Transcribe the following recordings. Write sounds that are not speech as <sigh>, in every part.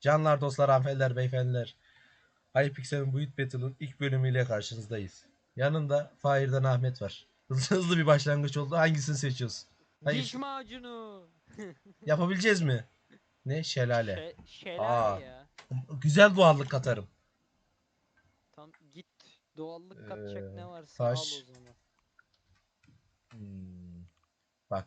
Canlar, dostlar, hanımefendiler, beyefendiler. Hypixel'in Build Battle'ın ilk bölümüyle karşınızdayız. Yanında Fahir'den Ahmet var. Hızlı hızlı bir başlangıç oldu. Hangisini seçiyorsun? Hayır. Diş macunu. <laughs> Yapabileceğiz mi? Ne? Şelale. Şe şelale Aa. ya. Güzel doğallık katarım. Tam git doğallık katacak Ee, ne varsa taş. al o zaman. Hmm. Bak.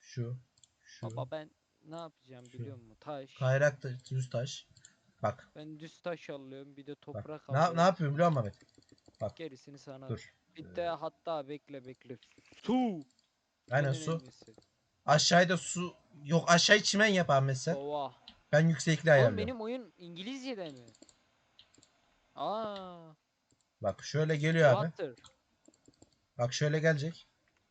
Şu. Şu. Baba ben ne yapacağım biliyor musun? Taş. Kayrak da düz taş. Bak. Ben düz taş alıyorum bir de Bak. toprak Ne, alıyorum. ne yapıyorum biliyor musun Ahmet? Gerisini sana. Dur. Bir de hatta bekle bekle. Su. Aynen En su. Aşağıda su. Yok aşağıya çimen yap Ahmet sen. Ova. Ben yüksekliği Oğlum ayarlıyorum. benim oyun İngilizce'de mi? Aa. Bak şöyle geliyor abi. Water. Bak şöyle gelecek.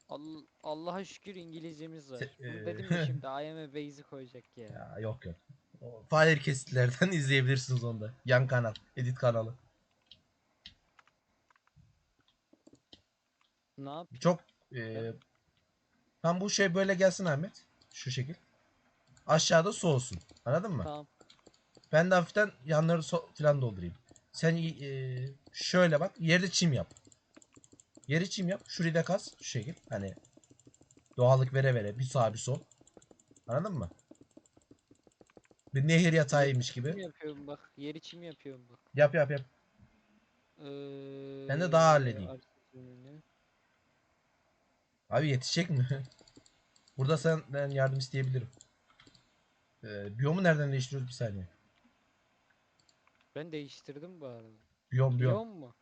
All- Allah'a şükür İngilizcemiz var. Bunu eee, dedim ya şimdi <laughs> IM'e base'i koyacak ya. Ya yok yok. O Fire kesitlerden <laughs> izleyebilirsiniz onu da. Yan kanal. Edit kanalı. Ne yap? Çok eee tam bu şey böyle gelsin Ahmet. Şu şekil. Aşağıda su olsun. Anladın mı? Tamam. Ben de hafiften yanları so falan doldurayım. Sen eee, şöyle bak. Yerde çim yap. Yeri çim yap. Şurayı da kaz. Şu şekil. Hani doğallık vere vere. Bir sağ bir sol. Anladın mı? Bir nehir yatağıymış gibi. yapıyorum bak. Yer içim yapıyorum bak. Yap yap yap. Ee, Ben de daha halledeyim. Abi yetişecek mi? <laughs> Burada senden yardım isteyebilirim. Ee, biyomu nereden değiştiriyoruz bir saniye. Ben değiştirdim bu arada. Biyom biyom. Biyom mu?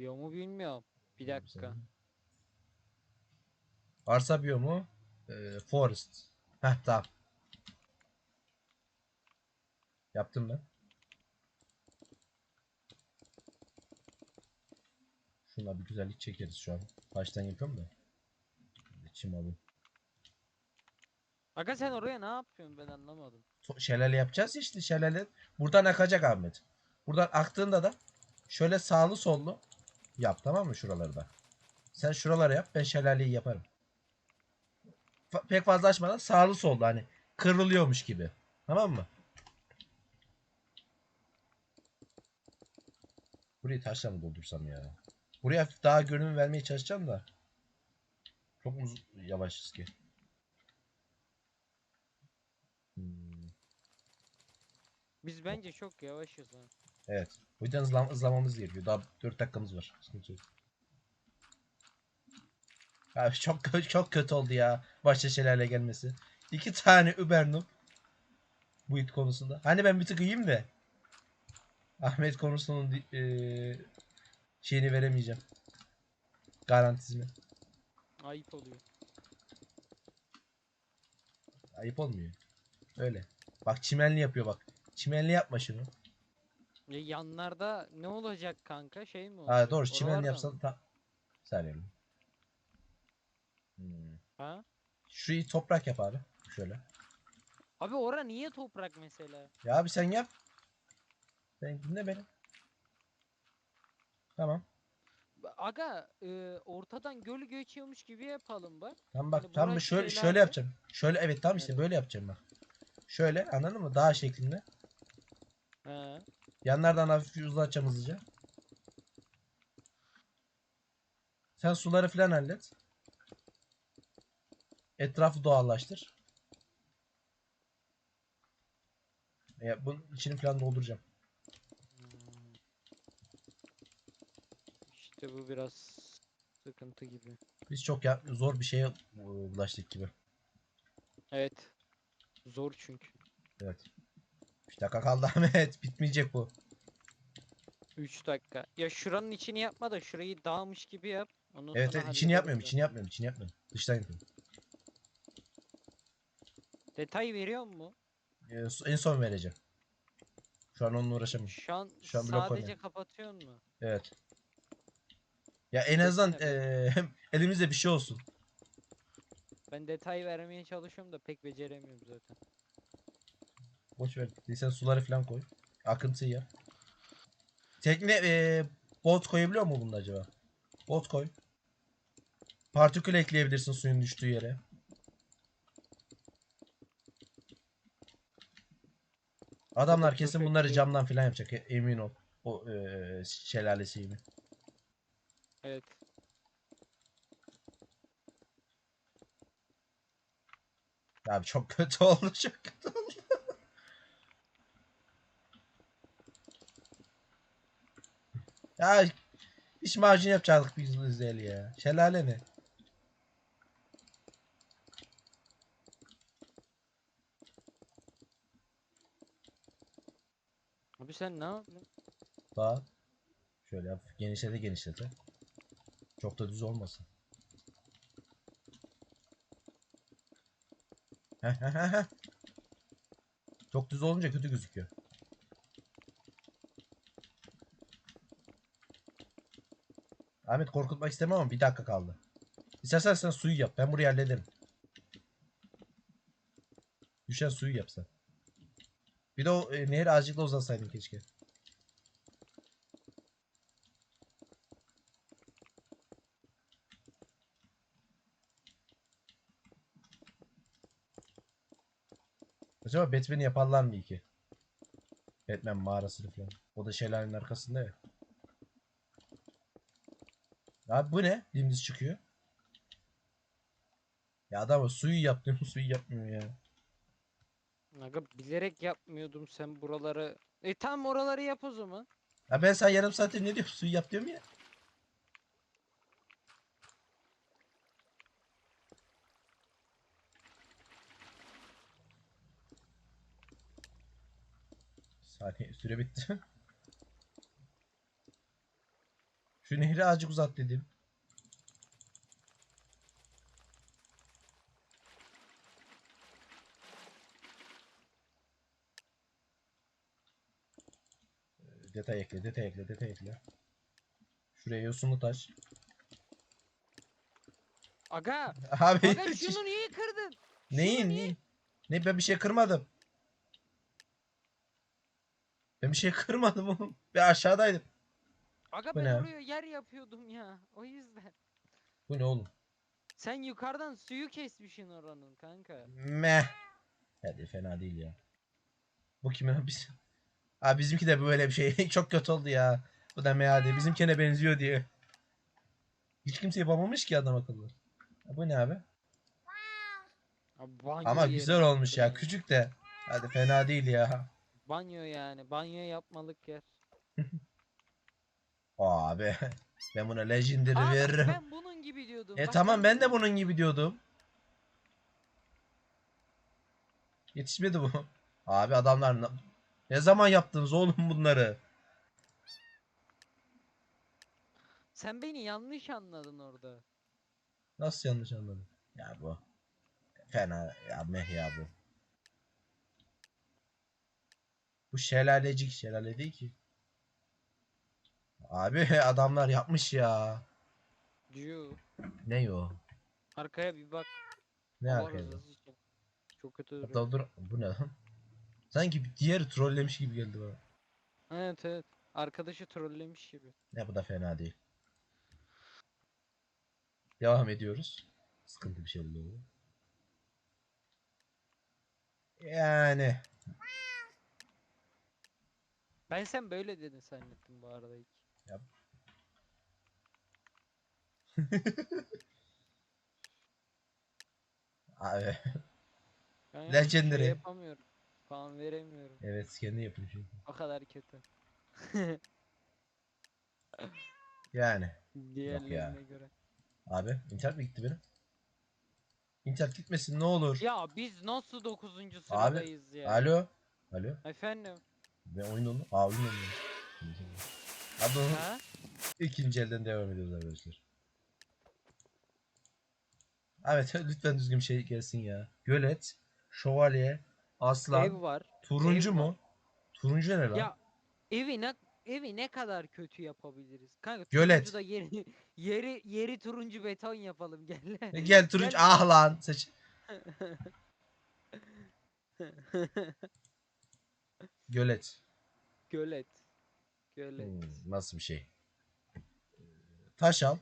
Biyomu bilmiyorum. Bir dakika. Arsa biyomu. Ee, forest. Heh tamam. Yaptım ben. Şuna bir güzellik çekeriz şu an. Baştan yapıyorum da. Çim alayım. Aga sen oraya ne yapıyorsun ben anlamadım. Şelale yapacağız ya işte şelale. Buradan akacak Ahmet. Buradan aktığında da şöyle sağlı sollu yap tamam mı şuraları da. Sen şuraları yap ben şelaleyi yaparım. Fa- pek fazla açmadan sağlı sollu hani kırılıyormuş gibi. Tamam mı? Burayı taşla mı doldursam ya? Buraya daha görünüm vermeye çalışacağım da. Çok z- yavaşız ki? Hmm. Biz bence çok yavaşız ha. Evet. O yüzden hızlan hızlamamız gerekiyor. Daha 4 dakikamız var. Sıkıntı yok. Abi <laughs> çok çok kötü oldu ya. Başta şelale gelmesi. İki tane Uber noob bu it konusunda. Hani ben bir tık iyiyim de. Ahmet konusunun eee, şeyini veremeyeceğim. Garantisini. Ayıp oluyor. Ayıp olmuyor. Öyle. Bak çimenli yapıyor bak. Çimenli yapma şunu. Ya yanlarda ne olacak kanka şey mi Ha olacak? doğru çimenli Oralarda mı? yapsan tam. Saniye. Hmm. Ha? Şurayı toprak yap abi. Şöyle. Abi ora niye toprak mesela? Ya abi sen yap. Sen dinle beni. Tamam. Aga e, ortadan göl geçiyormuş gibi yapalım bak. Tamam bak Hani tam burası şöyle şeyler şöyle yapacağım. Şöyle evet tam işte Evet. böyle yapacağım bak. Şöyle anladın mı? Dağ şeklinde. He. Yanlardan hafif uzatacağım hızlıca. Sen suları falan hallet. Etrafı doğallaştır. Ya bunun içini falan dolduracağım. İşte bu biraz sıkıntı gibi. Biz çok ya, zor bir şeye e, ulaştık gibi. Evet. Zor çünkü. Evet. 3 dakika kaldı Ahmet. <laughs> Bitmeyecek bu. 3 dakika. Ya şuranın içini yapma da şurayı dağmış gibi yap. Ondan Evet, evet içini yapmıyorum, içini yapmıyorum, içini yapmıyorum. Dıştan yapıyorum. onu. Detay veriyor mu? Ee, en son vereceğim. Şu an onunla uğraşamıyorum. Şu an Şu an blok sadece oynuyor. kapatıyor mu? Evet. Ya en azından eee, elimizde bir şey olsun. Ben detay vermeye çalışıyorum da pek beceremiyorum zaten. Boş ver. Sen suları falan koy. Akıntıyı yap. Tekne eee, bot koyabiliyor mu bunda acaba? Bot koy. Partikül ekleyebilirsin suyun düştüğü yere. Adamlar kesin bunları camdan falan yapacak. e- Emin ol. O eee şelalesi mi? Evet. Abi çok kötü <laughs> oldu. Çok kötü oldu. Ya iş macun yapacaktık biz güzel ya. Şelale ne? Abi sen ne yapıyorsun? Daha şöyle yap. Genişlete genişlete. Çok da düz olmasın. Heh, heh, heh, heh. Çok düz olunca kötü gözüküyor. Ahmet korkutmak istemem ama bir dakika kaldı. İstersen sen suyu yap. Ben burayı hallederim. Düşen suyu yap sen. Bir de o e, nehri azıcık da uzatsaydın keşke. Acaba Batman'i yaparlar mı ki? Batman mağarasını falan. O da şelalenin arkasında ya. Abi bu ne? Dimdiz çıkıyor. Ya adam suyu yap diyorum suyu yapmıyor ya. Aga bilerek yapmıyordum sen buraları. E tam oraları yap o zaman. Ya ben sana yarım saattir ne diyorum suyu yap diyorum ya. Saniye süre bitti. <laughs> Şu nehri azıcık uzat dedim. Ee, Detay ekle, detay ekle, detay ekle. Şuraya yosunlu taş. Aga, <laughs> Abi aga şunu niye kırdın? neyin? niye-? Ne ben bir şey kırmadım. Ben bir şey kırmadım oğlum. Ben aşağıdaydım. Aga Bu ben ne? oraya yer yapıyordum ya. O yüzden. Bu ne oğlum? Sen yukarıdan suyu kesmişsin oranın kanka. Meh. Hadi fena değil ya. Bu kimin biz? Abi bizimki de böyle bir şey. <laughs> Çok kötü oldu ya. Bu da meade. Bizimkine benziyor diye. Hiç kimse yapamamış ki adam akıllı. Bu ne abi? Abi banyo Ama yeri güzel olmuş ya. Küçük de. Hadi fena değil ya. Banyo yani. Banyo yapmalık yer. <laughs> Abi. <laughs> Ben buna legendary Aa, veririm. ben bunun gibi diyordum. E Bak tamam ben de bunun- gibi diyordum. Yetişmedi bu. Abi adamlar ne zaman yaptınız oğlum bunları? Sen beni yanlış anladın orada. Nasıl yanlış anladın? Ya bu. Fena ya meh ya bu. Bu şelalecik şelale değil ki. Abi <laughs> adamlar yapmış ya. Diyor. Ne o? Arkaya bir bak. Ne Allah rızası için. Çok kötü duruyor. Hatta dur bu ne lan? Sanki bir diğeri trollemiş gibi geldi bana. Evet evet. Arkadaşı trollemiş gibi. Ne bu da fena değil. Devam ediyoruz. Sıkıntı bir şey oluyor. Yani Ben sen böyle dedin zannettim bu arada ilk. <laughs> abi Ben Legendary. Şey yapamıyorum. Puan veremiyorum. evet kendi yapıyor çünkü. O kadar kötü. <laughs> Yani Diğerlerine göre. abi internet mi gitti benim? İnternet gitmesin ne olur. Ya biz nasıl 9. sıradayız ya? Alo. Alo. Efendim? Ben oyun onu. Aa oyun onu. Onu Ha? ikinci elden devam ediyoruz arkadaşlar. Evet lütfen düzgün bir şey gelsin ya. Gölet, şövalye, aslan, Ev var. turuncu ev mu? Turuncu ne lan? Ya evi ne evi ne kadar kötü yapabiliriz? Kanka Gölet. turuncu da yeri <laughs> yeri yeri turuncu beton yapalım gel. E, Gel turuncu. Gel. Ah lan seç. <laughs> Gölet. Gölet. Gölet. Hmm, nasıl bir şey? Taş al.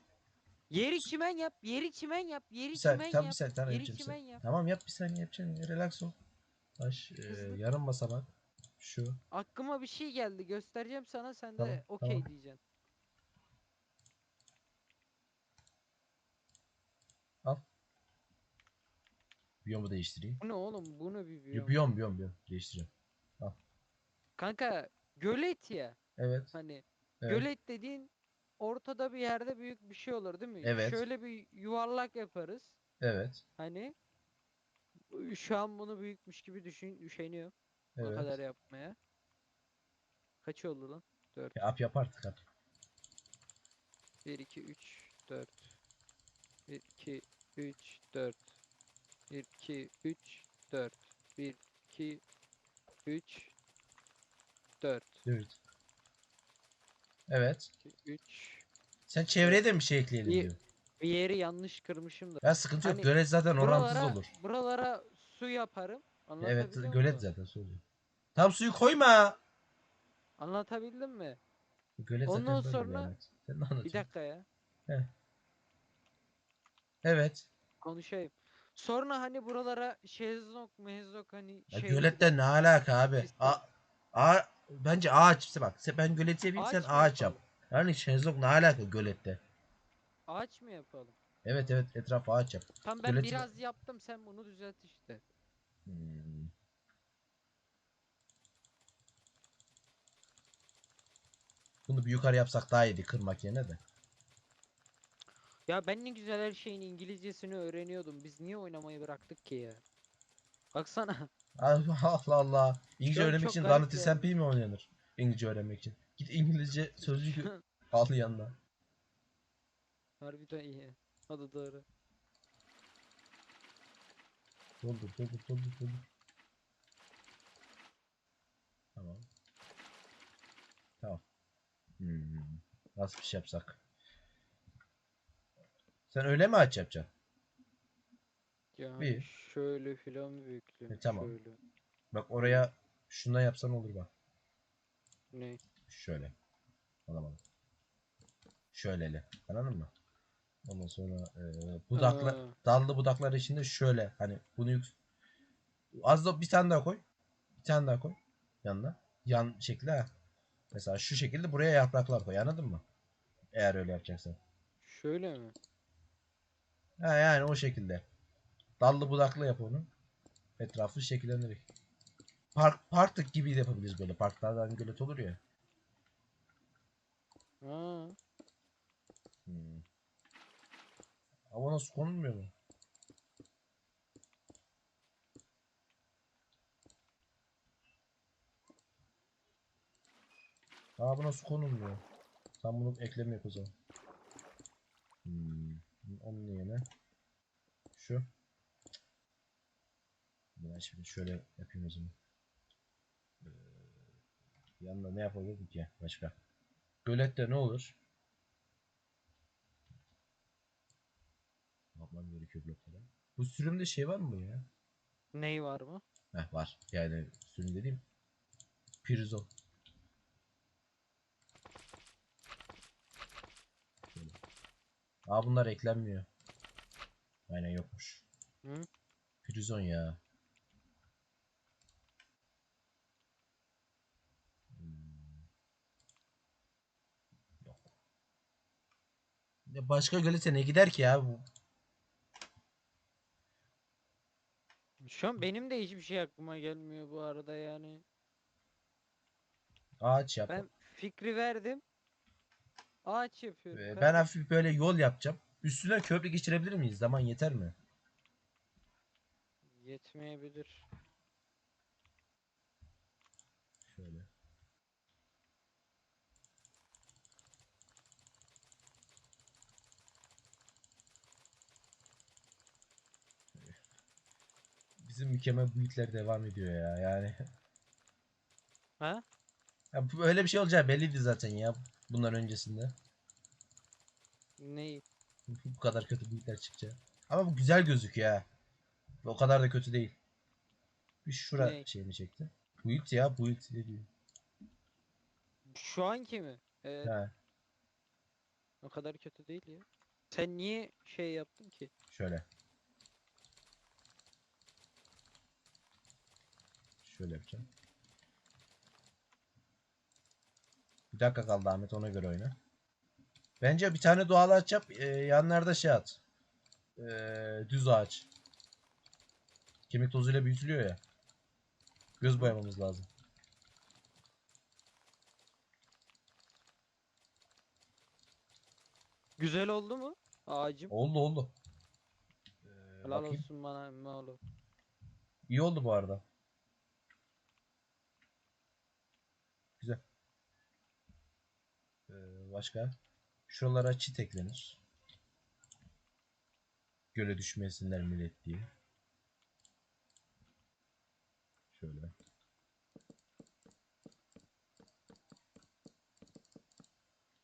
Yeri çimen yap, yeri çimen yap, yeri Bir saniye, çimen tamam yap. bir saniye, tamam yeri yapacağım çimen saniye. yap. Tamam yap bir saniye yapacağım. ya, Relax ol. Taş, e, Hızlı. yarım basamak. Şu. Aklıma bir şey geldi. Göstereceğim sana sen Tamam, de okey tamam. diyeceksin. Biyomu değiştireyim. Bu ne oğlum? Bu ne bir Yo, biyom? Biyom biyom biyom. Değiştireceğim. Kanka gölet ya. Evet. Hani evet. gölet dediğin ortada bir yerde büyük bir şey olur değil mi? Evet. Şöyle bir yuvarlak yaparız. Evet. Hani şu an bunu büyükmüş gibi düşün üşeniyor. O Evet. kadar yapmaya. Kaç oldu lan? 4. Yap yap artık yap. 1 2 3 4. 1 2 3 4. 1 2 3 4. 1 2 3 4. Evet. Evet. 2 3 Sen çevreye de mi bir şey ekleyelim İyi. diyor. Bir yeri yanlış kırmışım da. Ya sıkıntı yok. Hani gölet zaten orantısız Buralara, olur. buralara su yaparım. Evet Anlatabildim gölet mi? zaten söylüyor. Tam suyu koyma. Anlatabildim mi? Gölet Ondan zaten böyle sonra-. Sen ne Bir anlatıyorsun? dakika ya. Evet. Konuşayım. Sonra hani buralara şezlong mezlong hani Ya şey göletten ne alaka abi? A, a, bence ağaç işte bak. Sen, ben gölet yapayım sen mı ağaç yap. yapalım? Yani şezlong ne alaka gölette? Ağaç mı yapalım? Evet evet etraf ağaç yap. Tamam ben Göleti- biraz yaptım sen bunu düzelt işte. Hmm. Bunu bir yukarı yapsak daha iyiydi kırmak yerine de. Ya ben ne güzel her şeyin İngilizcesini öğreniyordum. Biz niye oynamayı bıraktık ki ya? Baksana. <laughs> Allah Allah. İngilizce Çok- öğrenmek çok için garip ya. SMP mi oynanır? İngilizce öğrenmek için. Git İngilizce sözlük <laughs> al yanına. Harbiden iyi. Hadi doğru. Doldur doldur doldur doldur. Tamam. Tamam. Hmm. Nasıl bir şey yapsak? Sen öyle mi aç yapacaksın? Yani Bir. şöyle filan büyüklüğü. E, tamam. Şöyle. Bak oraya şundan yapsan olur bak. Ne? Şöyle. Anlamadım. Şöyleli. Anladın mı? Ondan sonra e, budakla, Ha. dallı budaklar içinde şöyle hani bunu yük... Az da bir tane daha koy. Bir tane daha koy. Yanına. Yan şekli ha. Mesela şu şekilde buraya yapraklar koy. Anladın mı? Eğer öyle yapacaksan. Şöyle mi? Ha yani o şekilde. Dallı budaklı yap onu. Etrafı şekillendirerek. Park, parklık gibi de yapabiliriz böyle. Parklardan gölet olur ya. Ha. Hmm. Ama nasıl konulmuyor mu? Aa bu nasıl konulmuyor? Tam bunu ekleme yap o zaman. Hmm. Onun yerine şu. Ben şimdi şöyle yapayım o zaman. Ee, yanında ne yapabilirim ki başka? Gölette ne olur? Yapmam gerekiyor bloklara. Bu sürümde şey var mı ya? Ney var mı? Heh var. Yani sürüm dediğim prizon. Şöyle. Aa bunlar eklenmiyor. Aynen yokmuş. Hı? Prizon ya. Hmm. Yok. Ya başka gölete ne gider ki ya bu? Şu an benim de hiçbir şey aklıma gelmiyor bu arada yani. Ağaç yap. Ben fikri verdim. Ağaç yapıyorum. Ee, Ben hafif böyle yol yapacağım. Üstüne köprü geçirebilir miyiz? Zaman yeter mi? Yetmeyebilir. Şöyle. Mükemmel büyükler devam ediyor ya yani. Ha? Ya öyle bir şey olacağı belliydi zaten ya bundan öncesinde. Ney? bu kadar kötü büyükler çıkacak. Ama bu güzel gözüküyor ha. O kadar da kötü değil. Bir şura Ne? şeyini çekti. Build ya build ne diyor. Şu anki mi? Evet. Ha, O kadar kötü değil ya. Sen niye şey yaptın ki? şöyle. Şöyle yapacağım. Bir dakika kaldı Ahmet ona göre oyna. Bence bir tane doğal ağaç yap. e, yanlarda şey at. E, düz ağaç. Kemik tozuyla büyütülüyor ya. Göz boyamamız lazım. Güzel oldu mu? Ağacım. Oldu oldu. E, Helal bakayım. olsun bana emmi oğlum. İyi oldu bu arada. Güzel. Ee, başka? Şuralara çit eklenir. Göle düşmesinler millet diye. Şöyle.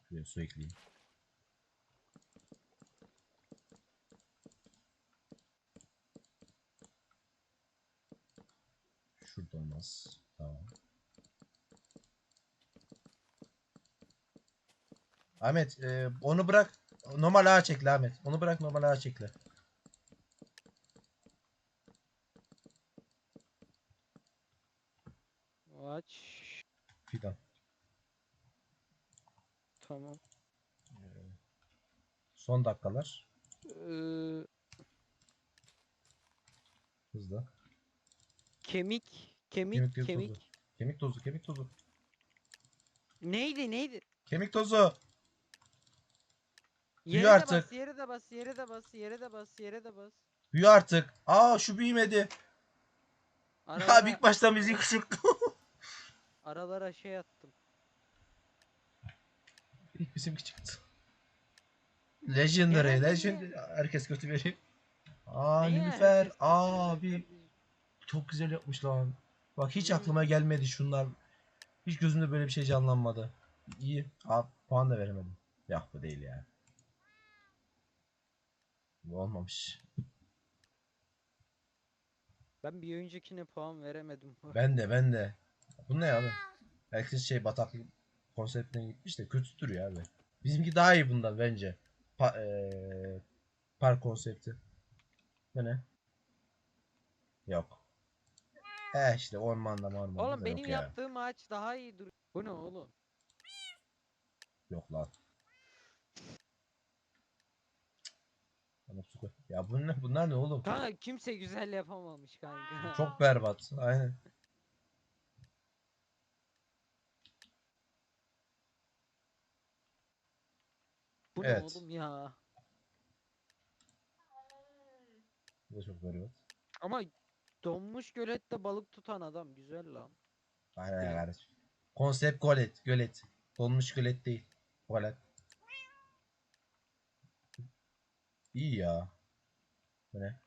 Şuraya su ekleyeyim. Şurada olmaz. Tamam. Ahmet e, onu bırak. Normal ağa çekle Ahmet. Onu bırak normal ağa çekle. Aç. Fidan. Tamam. Son dakikalar. Ee, Hızlı. kemik. Kemik. Kemik, Kemik. kemik. Kemik tozu, kemik tozu. Neydi neydi? Kemik tozu. Yere de artık. bas, yere de bas, yere de bas, yere de bas, yere de bas. Büyü artık. Aa şu büyümedi. Aralara, Abi ilk başta müzik çıktı. aralara şey attım. İlk bizimki çıktı. Legendary, Gene de Legendary. Herkes kötü veriyor. Aa Neye Nilüfer. herkes Abi çok güzel yapmış lan. Bak hiç Hmm. aklıma gelmedi şunlar. Hiç gözümde böyle bir şey canlanmadı. İyi. Abi puan da veremedim. Ya bu değil ya. Bu olmamış. Ben bir öncekine puan veremedim. Ben de ben de. Bu ne abi? Herkes şey bataklık konseptine gitmiş de kötü duruyor abi. Bizimki daha iyi bundan bence. Pa eee, park konsepti. Bu ne? Yok. He işte ormanda ormanda Oğlum benim yok ya. yaptığım ağaç daha iyi duruyor. Bu ne oğlum? Yok lan. Koy. Ya bu ne? Bunlar ne oğlum? Kanka kimse güzel yapamamış kanka. Çok berbat. Aynen. Bu ne Evet. oğlum ya? Bu da çok berbat. Ama donmuş gölette balık tutan adam güzel lan. Aynen mi? kardeşim. Konsept gölet. Gölet. Donmuş gölet değil. Gölet. İyi ya. Bu ne?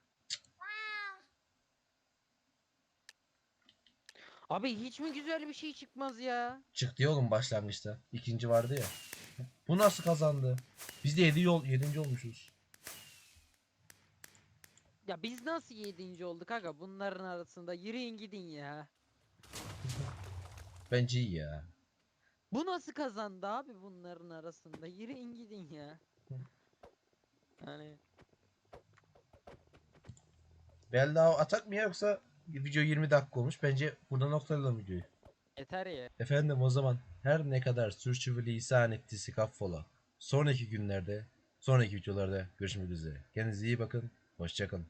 Abi hiç mi güzel bir şey çıkmaz ya? Çıktı ya oğlum başlangıçta. İkinci vardı ya. Bu nasıl kazandı? Biz de 7 yol 7. olmuşuz. Ya biz nasıl yedinci olduk aga bunların arasında yürüyün gidin ya. <laughs> Bence iyi ya. Bu nasıl kazandı abi bunların arasında yürüyün gidin ya. Yani Bella atak mı ya yoksa video 20 dakika olmuş. Bence burada noktalayalım videoyu. yeter ya. Efendim o zaman her ne kadar sürçüveli lisan ettiyse affola. Sonraki günlerde, sonraki videolarda görüşmek üzere. Kendinize iyi bakın. Hoşçakalın.